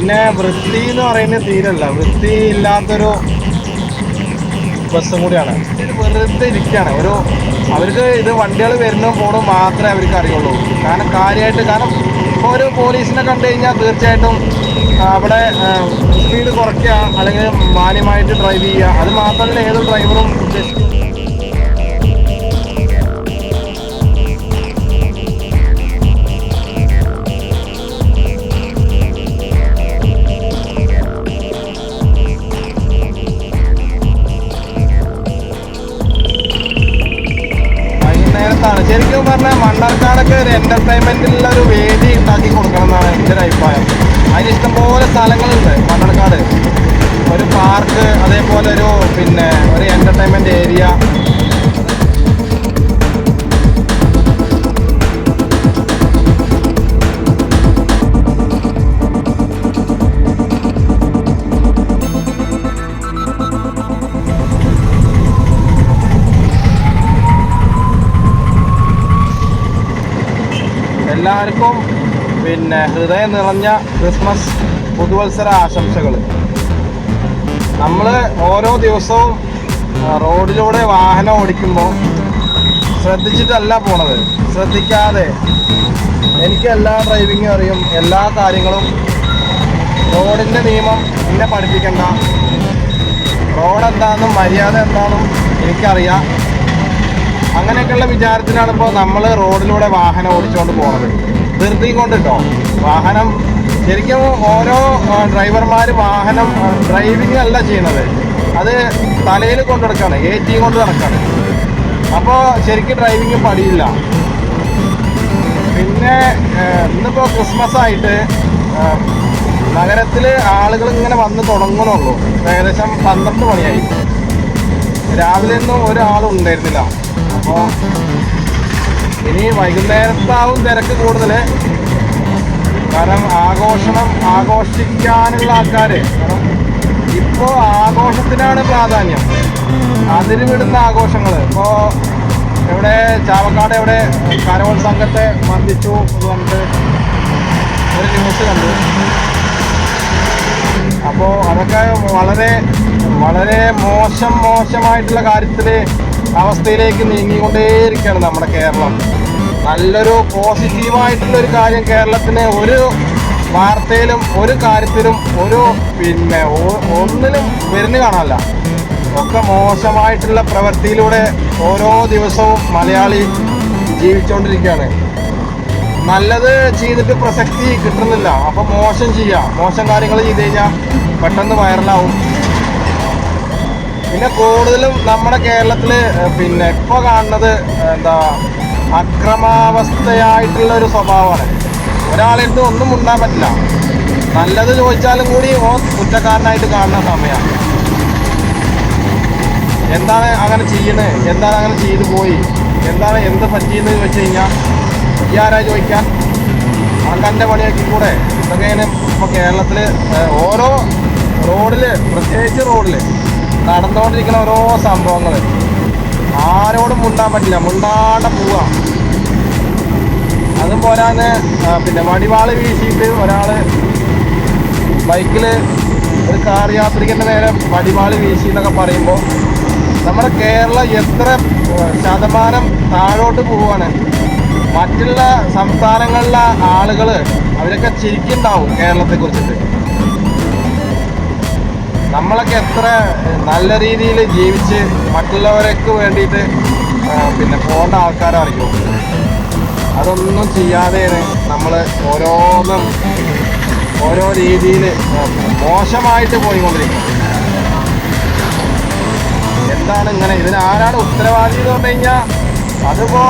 പിന്നെ വൃത്തി എന്ന് പറയുന്നത് തീരല്ല. വൃത്തി ഇല്ലാത്തൊരു ബസ്സും കൂടിയാണ്. വെറുതെ ഇരിക്കുകയാണ്. ഒരു അവർക്ക് ഇത് വണ്ടികൾ വരുന്നതും പോണോ മാത്രമേ അവർക്ക് അറിയുള്ളൂ. കാരണം കാര്യമായിട്ട് കാരണം ഇപ്പോൾ ഒരു പോലീസിനെ കണ്ടു കഴിഞ്ഞാൽ തീർച്ചയായിട്ടും അവിടെ സ്പീഡ് കുറയ്ക്കുക അല്ലെങ്കിൽ മാന്യമായിട്ട് ഡ്രൈവ് ചെയ്യുക. അത് മാത്രമല്ല ഏതൊരു ഡ്രൈവറും ഉദ്ദേശിക്കുന്നത് വൈകുന്നേരത്താണ് ശരിക്കും പറഞ്ഞാൽ മണ്ണാർക്കാടൊക്കെ ഒരു എന്റർടൈൻമെന്റിനുള്ള ഒരു വേദി ഉണ്ടാക്കി കൊടുക്കണം എന്നാണ് എന്റെ ഒരു അഭിപ്രായം. അതിന് ഇഷ്ടംപോലെ സ്ഥലങ്ങളുണ്ട് മണ്ണാർക്കാട്. ഒരു പാർക്ക് അതേപോലെ ഒരു പിന്നെ ഒരു എന്റർടൈൻമെന്റ് ഏരിയ പിന്നെ ഹൃദയം നിറഞ്ഞ ക്രിസ്മസ് പുതുവത്സര ആശംസകൾ നമ്മൾ ഓരോ ദിവസവും റോഡിലൂടെ വാഹനം ഓടിക്കുമ്പോൾ ശ്രദ്ധിച്ചിട്ടല്ല പോണത്. ശ്രദ്ധിക്കാതെ എനിക്ക് എല്ലാ ഡ്രൈവിങ്ങും അറിയും എല്ലാ കാര്യങ്ങളും. റോഡിന്റെ നിയമം എന്നെ പഠിപ്പിക്കണ്ട. റോഡ് എന്താണെന്നും മര്യാദ എന്താണെന്നും എനിക്കറിയാം. അങ്ങനെയൊക്കെയുള്ള വിചാരത്തിലാണ് ഇപ്പോൾ നമ്മൾ റോഡിലൂടെ വാഹനം ഓടിച്ചുകൊണ്ട് പോകുന്നത് ധൃതി കൊണ്ടിട്ടോ വാഹനം ശരിക്കും ഓരോ ഡ്രൈവർമാർ വാഹനം ഡ്രൈവിംഗ് അല്ല ചെയ്യുന്നത്. അത് തലയിൽ കൊണ്ട് നടക്കാണ് ടി കൊണ്ട് നടക്കാണ്. അപ്പോൾ ശരിക്കും ഡ്രൈവിംഗ് പടിയില്ല പിന്നെ ഇന്നിപ്പോൾ ക്രിസ്മസ് ആയിട്ട് നഗരത്തിൽ ആളുകൾ ഇങ്ങനെ വന്ന് തുടങ്ങുന്നുള്ളൂ ഏകദേശം പന്ത്രണ്ട് മണിയായി. രാവിലെ ഒന്നും ഒരാളും ഉണ്ടായിരുന്നില്ല. അപ്പോൾ ഇനി വൈകുന്നേരത്താവും തിരക്ക് കൂടുതൽ കാരണം ആഘോഷണം ആഘോഷിക്കാനുള്ള ആൾക്കാർ കാരണം ഇപ്പോൾ ആഘോഷത്തിനാണ് പ്രാധാന്യം. അതിന് വിടുന്ന ആഘോഷങ്ങൾ ഇപ്പോൾ എവിടെ ചാവക്കാട് എവിടെ കരോത്സംഘത്തെ മന്ദിച്ചു എന്ന് പറഞ്ഞിട്ട് ഒരു ന്യൂസ് കണ്ടു. അപ്പോൾ അതൊക്കെ വളരെ വളരെ മോശം മോശമായിട്ടുള്ള കാര്യത്തിൽ അവസ്ഥയിലേക്ക് നീങ്ങിക്കൊണ്ടേയിരിക്കുകയാണ് നമ്മുടെ കേരളം. നല്ലൊരു പോസിറ്റീവായിട്ടുള്ള ഒരു കാര്യം കേരളത്തിന് ഒരു വാർത്തയിലും ഒരു കാര്യത്തിലും ഒരു പിന്നെ ഒന്നിലും വരുന്നു കാണാനല്ല. ഒക്കെ മോശമായിട്ടുള്ള പ്രവൃത്തിയിലൂടെ ഓരോ ദിവസവും മലയാളി ജീവിച്ചുകൊണ്ടിരിക്കുകയാണ് നല്ലത് ചെയ്തിട്ട് പ്രസക്തി കിട്ടുന്നില്ല. അപ്പം മോശം ചെയ്യുക മോശം കാര്യങ്ങൾ ചെയ്ത് കഴിഞ്ഞാൽ പെട്ടെന്ന് വൈറലാവും. പിന്നെ കൂടുതലും നമ്മുടെ കേരളത്തിൽ പിന്നെ ഇപ്പോൾ കാണുന്നത് എന്താ അക്രമാവസ്ഥയായിട്ടുള്ള ഒരു സ്വഭാവമാണ്. ഒരാളെടുത്ത് ഒന്നും ഉണ്ടാൻ പറ്റില്ല. നല്ലത് ചോദിച്ചാലും കൂടി ഓ കുറ്റക്കാരനായിട്ട് കാണുന്ന സമയമാണ് എന്താണ് അങ്ങനെ ചെയ്യുന്നത് എന്താണ് അങ്ങനെ ചെയ്തു പോയി? എന്താണ് എന്ത് പറ്റിയെന്ന് ചോദിച്ചു കഴിഞ്ഞാൽ ഈ ആരാ ചോദിക്കാൻ? ആൾക്കാരുടെ പണിയാക്കി കൂടെ ഇതൊക്കെയാണ് ഇപ്പോൾ കേരളത്തിൽ ഓരോ റോഡിൽ പ്രത്യേകിച്ച് റോഡിൽ നടന്നുകൊണ്ടിരിക്കുന്ന ഓരോ സംഭവങ്ങൾ ആരോടും മുണ്ടാൻ പറ്റില്ല. മുണ്ടാണ്ട പോവുക അതും പോരാന്ന് പിന്നെ വടിവാൾ വീശിയിട്ട് ഒരാൾ ബൈക്കിൽ ഒരു കാർ യാത്രികന്റെ നേരെ വടിവാൾ വീശി എന്നൊക്കെ പറയുമ്പോൾ നമ്മുടെ കേരളം എത്ര ശതമാനം താഴോട്ട് പോവുകയാണ്. മറ്റുള്ള സംസ്ഥാനങ്ങളിലെ ആളുകൾ അവരൊക്കെ ചിരിക്കുന്നുണ്ടാവും കേരളത്തെ കുറിച്ചിട്ട്. നമ്മളൊക്കെ എത്ര നല്ല രീതിയിൽ ജീവിച്ച് മറ്റുള്ളവരൊക്കെ വേണ്ടിയിട്ട് പിന്നെ പോകേണ്ട ആൾക്കാരായിരിക്കും. അതൊന്നും ചെയ്യാതെയാണ് നമ്മൾ ഓരോന്നും ഓരോ രീതിയിൽ മോശമായിട്ട് പോയിക്കൊണ്ടിരിക്കുന്നത്. എന്താണ് ഇങ്ങനെ ഇതിന് ആരാണ് ഉത്തരവാദി എന്ന് പറഞ്ഞു കഴിഞ്ഞാൽ അതിപ്പോ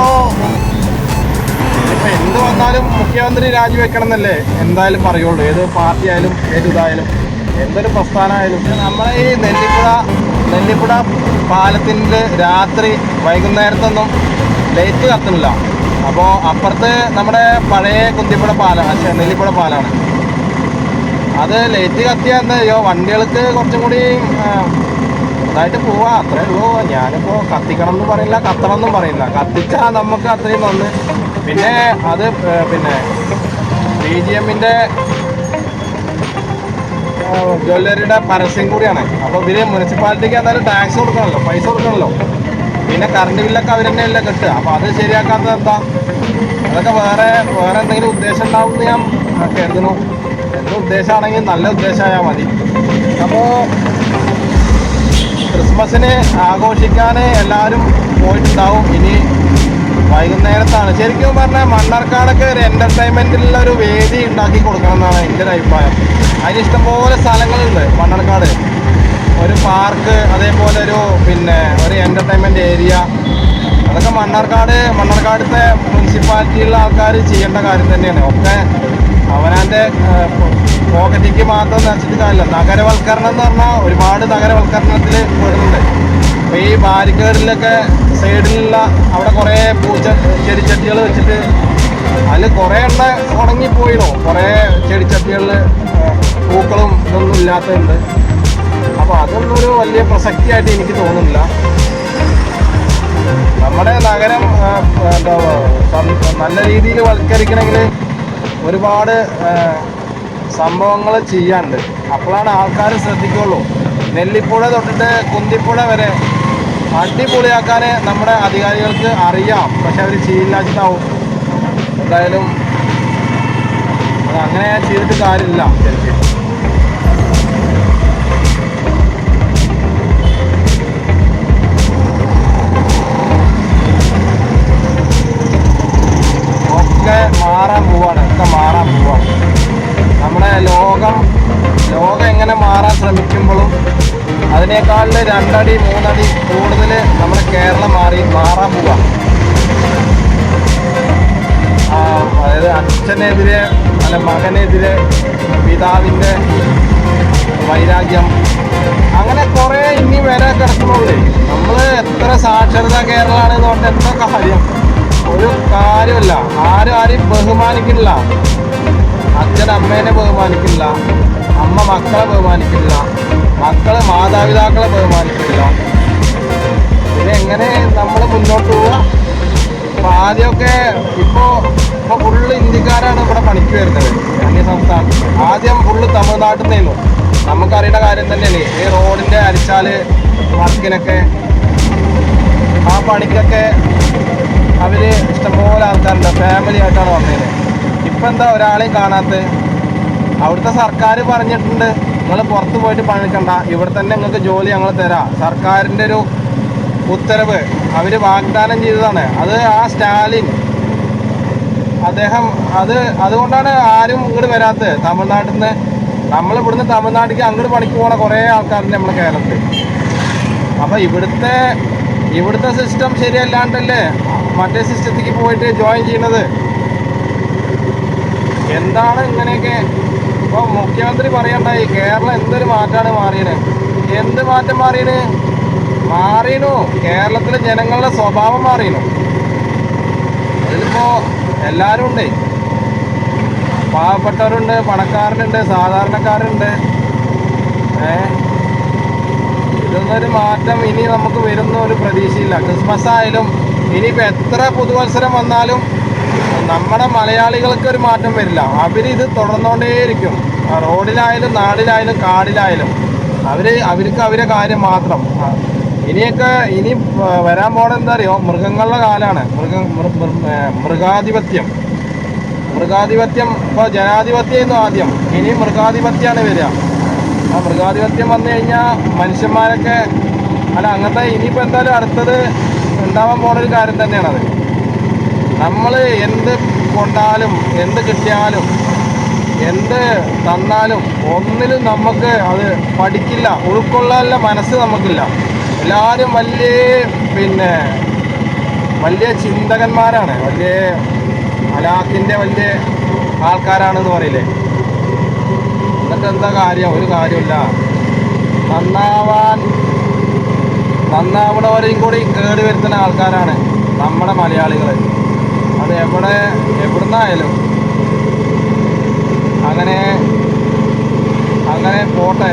ഇപ്പൊ എന്ത് വന്നാലും മുഖ്യമന്ത്രി രാജിവെക്കണം എന്നല്ലേ എന്തായാലും പറയുള്ളൂ. ഏത് പാർട്ടി ആയാലും ഏത് ഇതായാലും എന്തൊരു പ്രസ്ഥാനമായാലും. നമ്മളെ ഈ നെല്ലിപ്പുഴ നെല്ലിപ്പുഴ പാലത്തിന്റെ രാത്രി വൈകുന്നേരത്തൊന്നും ലൈറ്റ് കത്തുന്നില്ല. അപ്പോൾ അപ്പുറത്ത് നമ്മുടെ പഴയ കുന്തിപ്പുഴ പാലം നെല്ലിപ്പുഴ പാലമാണ് അത് ലൈറ്റ് കത്തിയാൽ എന്താ അയ്യോ വണ്ടികൾക്ക് കുറച്ചും കൂടി ഇതായിട്ട് പോവാ. അത്രേ ഉള്ളൂ. ഞാനിപ്പോൾ കത്തിക്കണം എന്ന് പറയില്ല കത്തണം എന്നും പറയില്ല. കത്തിച്ചാൽ നമുക്ക് അത്രയും നന്ന് പിന്നെ അത് പിന്നെ ബി ജി എമ്മിന്റെ ജ്വല്ലറിയുടെ പരസ്യം കൂടിയാണ്. അപ്പോൾ ഇവർ മുനിസിപ്പാലിറ്റിക്ക് എന്തായാലും ടാക്സ് കൊടുക്കണമല്ലോ പൈസ കൊടുക്കണമല്ലോ പിന്നെ കറണ്ട് ബില്ലൊക്കെ അവർ തന്നെയല്ലേ കിട്ടുക. അപ്പോൾ അത് ശരിയാക്കാത്തത് എന്താ? അതൊക്കെ വേറെ വേറെ എന്തെങ്കിലും ഉദ്ദേശം ഉണ്ടാവും എന്ന് ഞാൻ കരുതുന്നു. എന്ത് ഉദ്ദേശമാണെങ്കിൽ നല്ല ഉദ്ദേശമായാൽ മതി. അപ്പോൾ ക്രിസ്മസിന് ആഘോഷിക്കാൻ എല്ലാവരും പോയിട്ടുണ്ടാവും. ഇനി വൈകുന്നേരത്താണ്. ശരിക്കും പറഞ്ഞാൽ മണ്ണാർക്കാടൊക്കെ ഒരു എന്റർടൈൻമെന്റിലുള്ള ഒരു വേദി ഉണ്ടാക്കി കൊടുക്കണം എന്നാണ് എന്റെ ഒരു അഭിപ്രായം. അതിന് ഇഷ്ടംപോലെ സ്ഥലങ്ങളുണ്ട് മണ്ണാർക്കാട്. ഒരു പാർക്ക് അതേപോലെ ഒരു പിന്നെ ഒരു എന്റർടൈൻമെന്റ് ഏരിയ അതൊക്കെ മണ്ണാർക്കാട് മണ്ണാർക്കാടത്തെ മുനിസിപ്പാലിറ്റിയിലുള്ള ആൾക്കാർ ചെയ്യേണ്ട കാര്യം തന്നെയാണ്. ഒക്കെ അവനാന്റെ പോക്കറ്റിക്ക് മാത്രം നശിച്ചിട്ട് കാര്യമില്ല. നഗരവൽക്കരണം എന്ന് പറഞ്ഞാൽ ഒരുപാട് നഗരവൽക്കരണത്തിൽ പെടുന്നുണ്ട്. അപ്പോൾ ഈ ബാരിക്കേഡിലൊക്കെ സൈഡിലുള്ള അവിടെ കുറേ പൂച്ച ചെടിച്ചട്ടികൾ വെച്ചിട്ട് അതിൽ കുറേ എണ്ണ ഉണങ്ങിപ്പോയിണോ. കുറേ ചെടിച്ചട്ടികളിൽ പൂക്കളും ഇതൊന്നും ഇല്ലാത്തതുണ്ട് അപ്പോൾ അതൊന്നും ഒരു വലിയ പ്രസക്തിയായിട്ട് എനിക്ക് തോന്നുന്നില്ല. നമ്മുടെ നഗരം എന്താ നല്ല രീതിയിൽ വൽക്കരിക്കണമെങ്കിൽ ഒരുപാട് സംഭവങ്ങൾ ചെയ്യാണ്ട് അപ്പോഴാണ് ആൾക്കാർ ശ്രദ്ധിക്കുള്ളൂ. നെല്ലിപ്പുഴ തൊട്ടിട്ട് കുന്തിപ്പുഴ വരെ അടിപൊളിയാക്കാൻ നമ്മുടെ അധികാരികൾക്ക് അറിയാം. പക്ഷെ അവർ ചെയ്യില്ലാച്ചിട്ടാവും എന്തായാലും അങ്ങനെ ചെയ്തിട്ട് കാര്യമില്ല. അതിനേക്കാളിൽ രണ്ടടി മൂന്നടി കൂടുതൽ നമ്മുടെ കേരളം മാറി മാറാൻ പോവാം. അതായത് അച്ഛനെതിരെ അല്ല മകനെതിരെ പിതാവിന്റെ വൈരാഗ്യം. അങ്ങനെ കുറേ ഇനി വരെ കിടക്കുന്നുണ്ട് നമ്മൾ എത്ര സാക്ഷരത കേരളമാണെന്ന് പറഞ്ഞാൽ എന്താ കാര്യം. ഒരു കാര്യമില്ല ആരും ആരെയും ബഹുമാനിക്കില്ല. അച്ഛൻ അമ്മേനെ ബഹുമാനിക്കില്ല. അമ്മ മക്കളെ ബഹുമാനിക്കില്ല. മക്കൾ മാതാപിതാക്കളെ ബഹുമാനിക്കില്ല പിന്നെ എങ്ങനെ നമ്മൾ മുന്നോട്ട് പോവുക? അപ്പം ആദ്യമൊക്കെ ഇപ്പോൾ ഇപ്പോൾ ഫുള്ള് ഇന്ത്യക്കാരാണ് ഇവിടെ പണിക്ക് വരുന്നത്. അന്യ സംസ്ഥാനം. ആദ്യം ഫുള്ള് തമിഴ്നാട്ടിൽ നിന്നു നമുക്കറിയേണ്ട കാര്യം തന്നെയാണ് ഈ റോഡിന്റെ അരിച്ചാൽ വർക്കിനൊക്കെ ആ പണിക്കൊക്കെ അവർ ഇഷ്ടംപോലെ ആൾക്കാരുണ്ട്. ഫാമിലി ആയിട്ടാണ് വന്നത്. ഇപ്പം എന്താ ഒരാളെയും കാണാത്ത അവിടുത്തെ സർക്കാർ പറഞ്ഞിട്ടുണ്ട്. നിങ്ങൾ പുറത്ത് പോയിട്ട് പണിക്കണ്ട ഇവിടെ തന്നെ നിങ്ങൾക്ക് ജോലി ഞങ്ങൾ തരാം. സർക്കാരിന്റെ ഒരു ഉത്തരവ്. അവർ വാഗ്ദാനം ചെയ്തതാണ്. അത് ആ സ്റ്റാലിൻ. അദ്ദേഹം അത് അതുകൊണ്ടാണ് ആരും ഇങ്ങോട്ട് വരാത്തത്. തമിഴ്നാട്ടിൽ നിന്ന് നമ്മൾ ഇവിടുന്ന് തമിഴ്നാട്ടിലേക്ക് അങ്ങോട്ട് പണിക്ക് പോകണ കുറേ ആൾക്കാരുണ്ട് നമ്മുടെ കേരളത്തിൽ അപ്പോൾ ഇവിടുത്തെ ഇവിടുത്തെ സിസ്റ്റം ശരിയല്ലാണ്ടല്ലേ മറ്റേ സിസ്റ്റത്തേക്ക് പോയിട്ട് ജോയിൻ ചെയ്യണത്? എന്താണ് ഇങ്ങനെയൊക്കെ ഇപ്പോൾ മുഖ്യമന്ത്രി പറയണ്ടായി കേരളം എന്തൊരു മാറ്റമാണ് മാറിയത്? എന്ത് മാറ്റം മാറിയത്? മാറിയണു കേരളത്തിലെ ജനങ്ങളുടെ സ്വഭാവം മാറിയണു അതിലിപ്പോൾ എല്ലാവരും ഉണ്ട് പാവപ്പെട്ടവരുണ്ട് പണക്കാരനുണ്ട് സാധാരണക്കാരുണ്ട് ഇതൊന്നൊരു മാറ്റം ഇനി നമുക്ക് വരുന്ന ഒരു പ്രതീക്ഷയില്ല. ക്രിസ്മസ് ആയാലും ഇനിയിപ്പോൾ എത്ര പുതുവത്സരം വന്നാലും നമ്മുടെ മലയാളികൾക്ക് ഒരു മാറ്റം വരില്ല. അവരിത് തുടർന്നുകൊണ്ടേയിരിക്കും റോഡിലായാലും നാടിലായാലും കാടിലായാലും. അവർ അവർക്ക് അവരെ കാര്യം മാത്രം. ഇനിയൊക്കെ ഇനി വരാൻ പോണ എന്താ അറിയോ? മൃഗങ്ങളുടെ കാലാണ്. മൃഗ മൃഗാധിപത്യം. മൃഗാധിപത്യം ഇപ്പോൾ ജനാധിപത്യമായിരുന്നു ആദ്യം. ഇനി മൃഗാധിപത്യമാണ് വരിക. ആ മൃഗാധിപത്യം വന്നു കഴിഞ്ഞാൽ മനുഷ്യന്മാരൊക്കെ അല്ല അങ്ങനത്തെ ഇനിയിപ്പോൾ എന്തായാലും അടുത്തത് ഉണ്ടാവാൻ പോണ ഒരു കാര്യം തന്നെയാണത്. നമ്മൾ എന്ത് കൊണ്ടാലും എന്ത് കിട്ടിയാലും എന്ത് തന്നാലും ഒന്നിലും നമുക്ക് അത് പഠിക്കില്ല. ഉൾക്കൊള്ളാനുള്ള മനസ്സ് നമുക്കില്ല. എല്ലാവരും വലിയ പിന്നെ വലിയ ചിന്തകന്മാരാണ്. വലിയ അലാഖിന്റെ വലിയ ആൾക്കാരാണെന്ന് പറയില്ലേ? എന്നിട്ട് എന്താ കാര്യം? ഒരു കാര്യമില്ല നന്നാവാൻ നന്നാവണവരെയും കൂടി കേട് വരുത്തുന്ന ആൾക്കാരാണ് നമ്മുടെ മലയാളികൾ അത് എവിടെ എവിടുന്നായാലും അങ്ങനെ അങ്ങനെ പോട്ടെ.